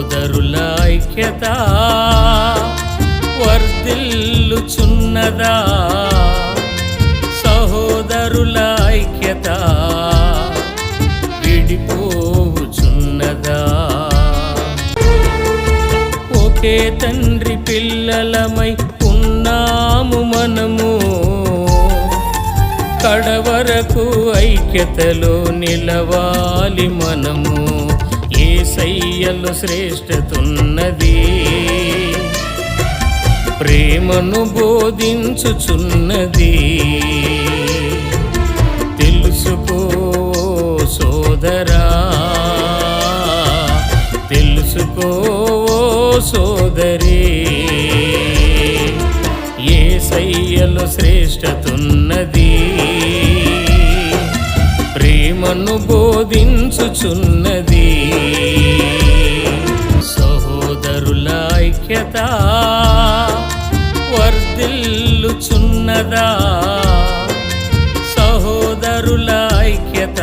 సోదరుల ఐక్యత వర్ధిల్లుచున్నదా? సహోదరుల ఐక్యత విడిపోవుచున్నదా? ఒకే తండ్రి పిల్లలమై ఉన్నాము మనము. కడవరకు ఐక్యతలో నిలవాలి మనము. ఏ శయ్యలు శ్రేష్టతున్నది ప్రేమను బోధించుచున్నది. తెలుసుకో సోదరా. తెలుసుకో సోదరి. ఏ శయ్యలు శ్రేష్టతున్నది సేవను బోధించుచున్నది. సహోదరుల ఐక్యత వర్దిల్లుచున్నదా సహోదరుల ఐక్యత